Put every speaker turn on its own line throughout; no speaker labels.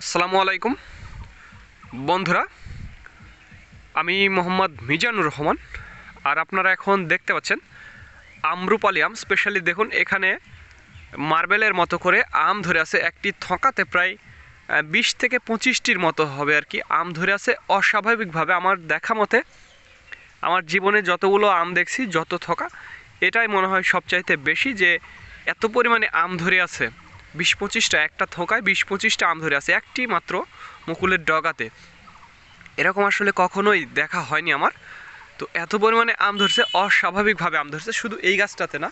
আসসালামু আলাইকুম। বন্ধুরা, আমি মোহাম্মদ মিজানুর রহমান, আর আপনারা এখন দেখতে পাচ্ছেন আমরুপালি আম স্পেশালি দেখুন, এখানে মার্বেলের মতো করে আম ধরে আছে, একটি থকাতে প্রায় বিশ থেকে পঁচিশটির মতো হবে আর কি, আম ধরে আছে অস্বাভাবিকভাবে আমার দেখা মতে। আমার জীবনে যতগুলো আম দেখছি, যত থকা, এটাই মনে হয় সবচাইতে বেশি যে এত পরিমাণে আম ধরে আছে। বিশ পঁচিশটা, একটা থোকায় বিশ পঁচিশটা আম ধরে আছে, একটি মাত্র মুকুলের ডগাতে। এরকম আসলে কখনোই দেখা হয়নি আমার। তো এত পরিমাণে আম ধরছে, অস্বাভাবিকভাবে আম ধরছে, শুধু এই গাছটাতে না,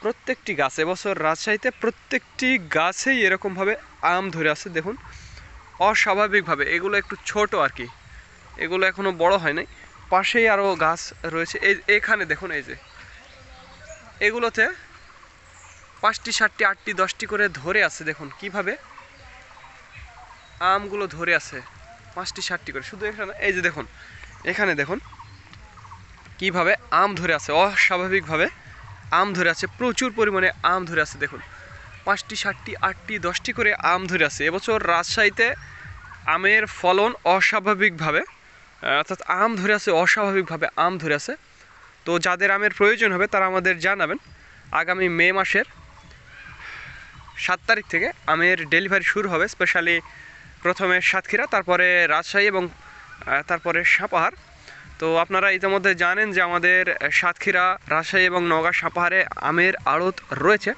প্রত্যেকটি গাছ, এবছর রাজশাহীতে প্রত্যেকটি গাছেই এরকমভাবে আম ধরে আছে, দেখুন। অস্বাভাবিকভাবে, এগুলো একটু ছোট আর কি। এগুলো এখনও বড় হয় নাই। পাশেই আরও গাছ রয়েছে, এই এখানে দেখুন, এই যে। এগুলোতে পাঁচটি, সাতটি, আটটি, দশটি করে ধরে আছে, দেখুন, কীভাবে? আমগুলো ধরে আছে, পাঁচটি, সাতটি করে, শুধু এখানে, এই যে দেখুন, এখানে দেখুন, কীভাবে আম ধরে আছে, অস্বাভাবিকভাবে আম ধরে আছে, প্রচুর পরিমাণে আম ধরে আছে, দেখুন, পাঁচটি, সাতটি, আটটি, দশটি করে আম ধরে আছে, এবছর রাজশাহীতে আমের ফলন অস্বাভাবিকভাবে অর্থাৎ আম ধরে আছে, অস্বাভাবিকভাবে আম ধরে আছে, তো যাদের আমের প্রয়োজন হবে, তারা আমাদের জানাবেন, আগামী মে মাসের সাত তারিখ থেকে আমের ডেলিভারি শুরু হবে স্পেশালি প্রথমে সাতক্ষীরা, তারপরে রাজশাহী এবং তারপরে সাপাহার। তো আপনারা ইতিমধ্যে জানেন যে আমাদের সাতক্ষীরা, রাজশাহী এবং নওগাঁ সাপাহারে আমের আড়ত রয়েছে।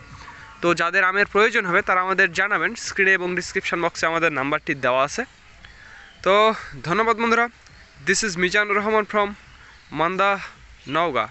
তো যাদের আমের প্রয়োজন হবে, তারা আমাদের জানাবেন। স্ক্রিনে এবং ডিসক্রিপশন বক্সে আমাদের নাম্বারটি দেওয়া আছে। তো ধন্যবাদ বন্ধুরা। This is Mizanur Rahman from Manda, Naogaon.